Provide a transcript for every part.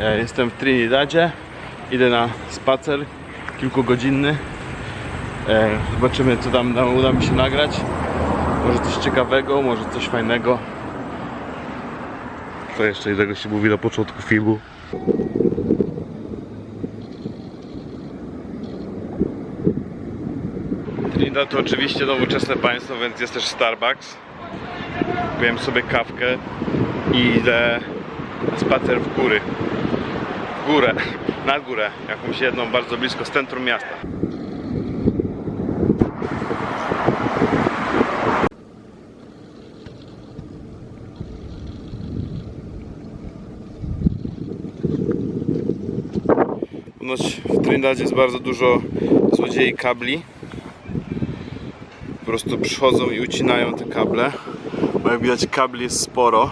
E, Jestem w Trinidadzie. Idę na spacer kilkugodzinny. E, Zobaczymy co tam uda mi się nagrać. Może coś ciekawego, może coś fajnego. Co jeszcze innego się mówi na początku filmu? Trinidad to oczywiście nowoczesne państwo, więc jest też Starbucks. Kupiłem sobie kawkę i idę na spacer w góry. Górę, na górę, jakąś jedną bardzo blisko z centrum miasta. Ponoć w Trinidadzie jest bardzo dużo złodziei kabli. Po prostu przychodzą i ucinają te kable. Bo jak widać kabli jest sporo.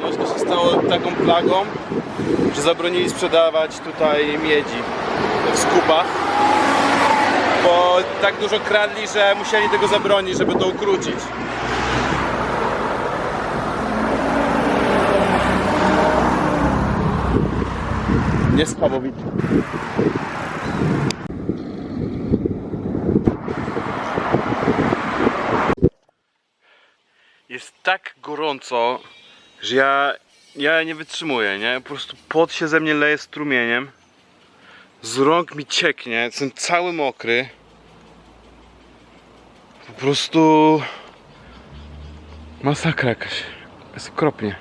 Ponoć to się stało taką plagą, że zabronili sprzedawać tutaj miedzi w skupach bo tak dużo kradli, że musieli tego zabronić, żeby to ukrócić. Niesamowite. Jest tak gorąco, że ja, ja nie wytrzymuję, nie? Po prostu pot się ze mnie leje strumieniem. Z rąk mi cieknie, jestem cały mokry. Po prostu masakra jakaś. Jest okropnie.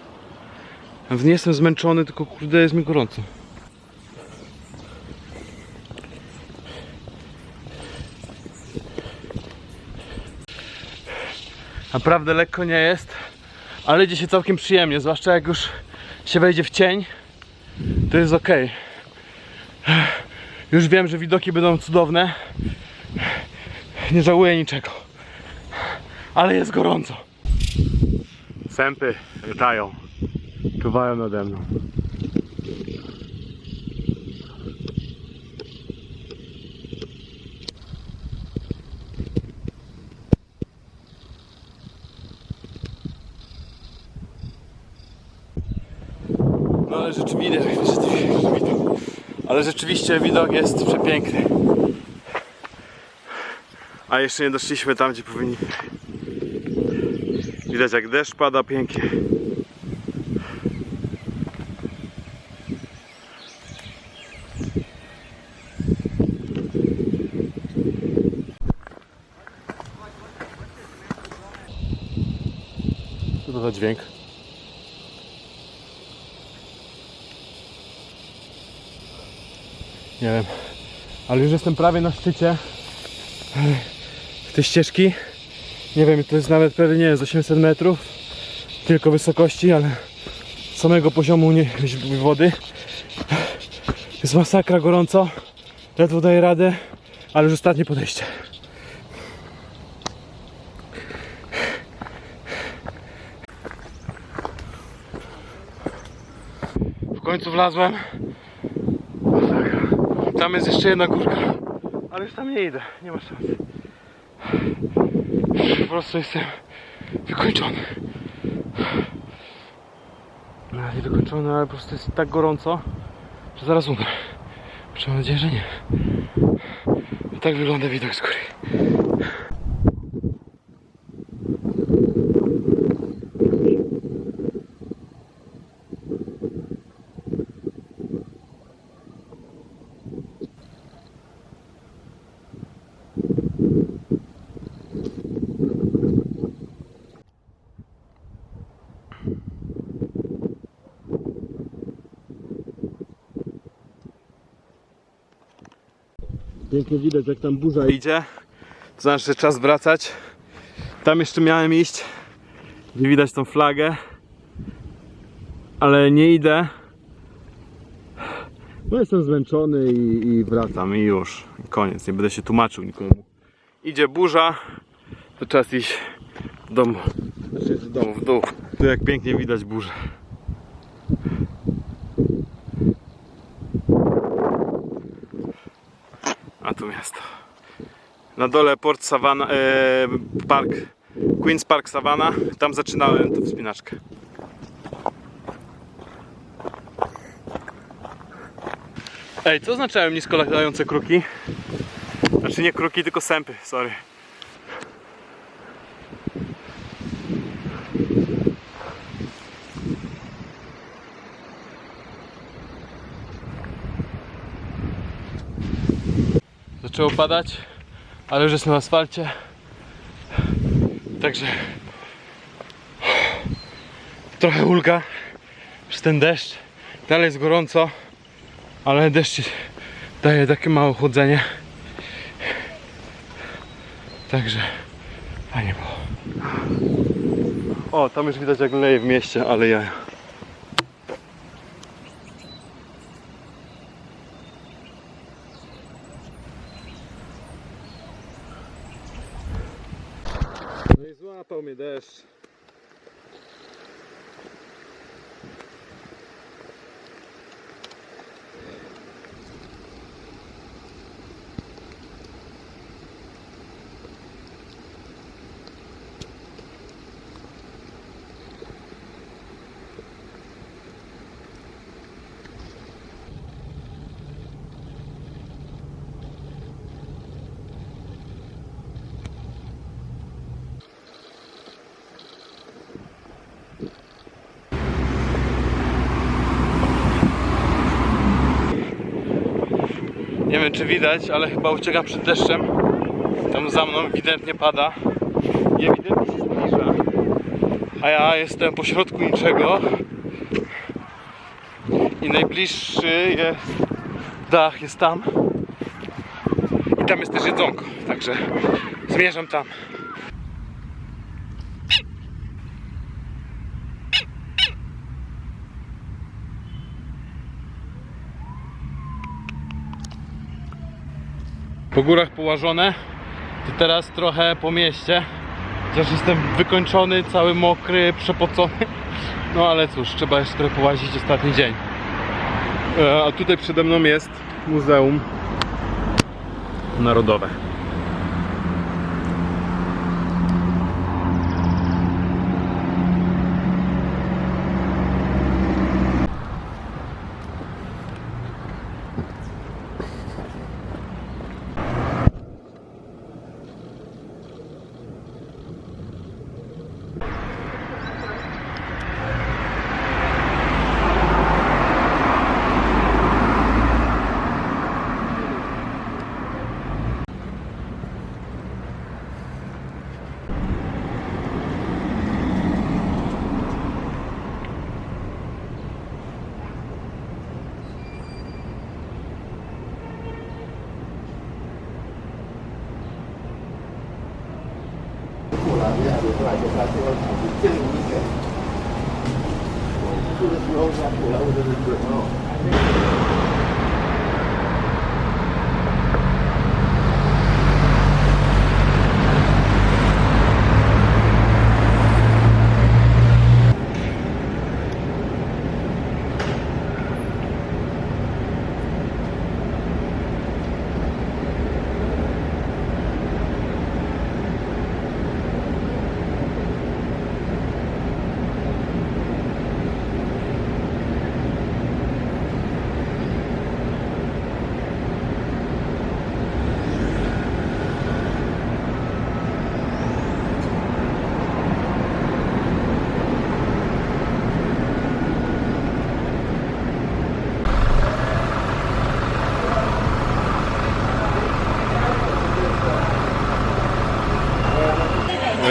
Nawet nie jestem zmęczony, tylko kurde jest mi gorąco. Naprawdę lekko nie jest, ale idzie się całkiem przyjemnie, zwłaszcza jak już się wejdzie w cień, to jest ok. Już wiem, że widoki będą cudowne. Nie żałuję niczego. Ale jest gorąco. Sępy latają. Czuwają nade mną. Rzeczywiście widok. Ale rzeczywiście widok jest przepiękny. A jeszcze nie doszliśmy tam, gdzie powinni. Widać jak deszcz pada pięknie. Co to za dźwięk? Nie wiem. Ale już jestem prawie na szczycie tej ścieżki. Nie wiem, to jest nawet pewnie nie z 800 metrów. Tylko wysokości, ale samego poziomu nie, wody. Jest masakra gorąco. Ledwo daję radę, ale już ostatnie podejście. W końcu wlazłem. Tam jest jeszcze jedna górka. Ale już tam nie idę, nie ma szans. Po prostu jestem wykończony. No, nie wykończony, ale po prostu jest tak gorąco, że zaraz umrę. Mam nadzieję, że nie. I tak wygląda widok z góry. Pięknie widać jak tam burza idzie. To znaczy, że czas wracać. Tam jeszcze miałem iść, gdzie widać tą flagę. Ale nie idę. No jestem zmęczony i, i wracam i już. Koniec, nie będę się tłumaczył nikomu. Idzie burza, to czas iść do domu. Znaczy do domu, w dół. Tu jak pięknie widać burzę. A tu miasto. Na dole port Savannah, e, park, Queen's Park Savannah. Tam zaczynałem tę wspinaczkę. Ej, co oznaczają nisko latające kruki? Znaczy nie kruki, tylko sępy, sorry. Zaczęło padać, ale już jest na asfalcie. Także trochę ulga przez ten deszcz. Dalej jest gorąco, ale deszcz daje takie małe chłodzenie. Także fajnie było. O, tam już widać jak leje w mieście, ale ja. Złapał mnie Nie wiem czy widać, ale chyba ucieka przed deszczem. Tam za mną ewidentnie pada. I ewidentnie się zbliża. A ja jestem po środku niczego. I najbliższy jest dach, jest tam. I tam jest też jedzonko, także zmierzam tam. Po górach połażone, to teraz trochę po mieście. Chociaż jestem wykończony, cały mokry, przepocony. No ale cóż, trzeba jeszcze trochę połazić ostatni dzień. E, A tutaj przede mną jest Muzeum Narodowe. 我今天做的时候，他喉咙就是肿了。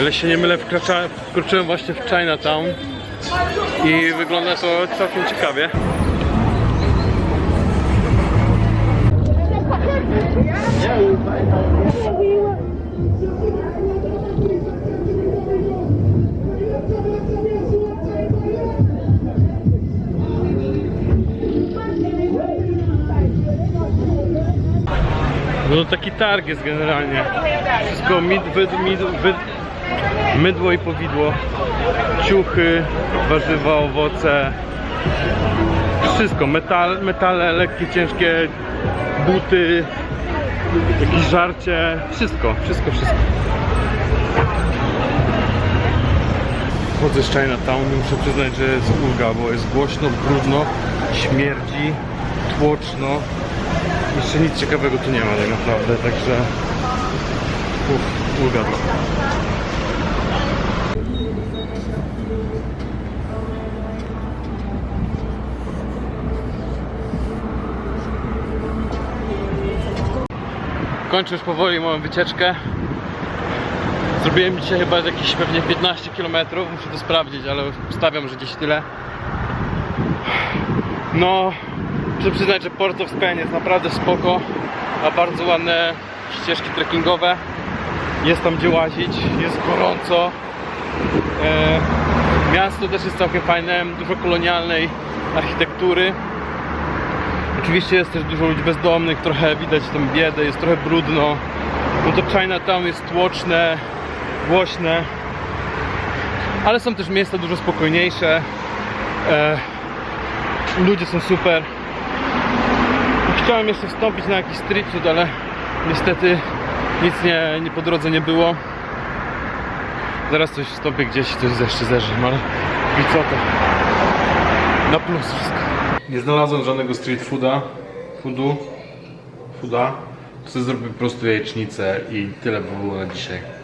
Ile się nie mylę, wkracza, wkroczyłem właśnie w Chinatown i wygląda to całkiem ciekawie. No taki targ jest generalnie. Wszystko mid, wyd, mid, wyd, mydło i powidło. Ciuchy, warzywa, owoce. Wszystko. Metal, metale lekkie, ciężkie, buty. jakieś żarcie, wszystko, wszystko, wszystko. Chodzę z Chinatown i muszę przyznać, że jest ulga, bo jest głośno, brudno, śmierdzi, tłoczno. Jeszcze nic ciekawego tu nie ma tak naprawdę, także uff, ulga trochę. Kończę już powoli moją wycieczkę. Zrobiłem dzisiaj chyba jakieś pewnie 15 km, muszę to sprawdzić, ale stawiam, że gdzieś tyle. No, muszę przyznać, że Port of Spain jest naprawdę spoko. Ma bardzo ładne ścieżki trekkingowe. Jest tam gdzie łazić, jest gorąco. E, miasto też jest całkiem fajne, dużo kolonialnej architektury. Oczywiście jest też dużo ludzi bezdomnych, trochę widać tam biedę, jest trochę brudno. No to Chinatown jest tłoczne, głośne. Ale są też miejsca dużo spokojniejsze. E, ludzie są super. Chciałem jeszcze wstąpić na jakiś street food, ale niestety nic nie, nie po drodze nie było. Zaraz coś wstąpię gdzieś, coś jeszcze zeżrem, ale i co to? Na plus wszystko. Nie znalazłem żadnego street fooda, foodu, fooda. To sobie zrobię po prostu jajecznicę i tyle by było na dzisiaj.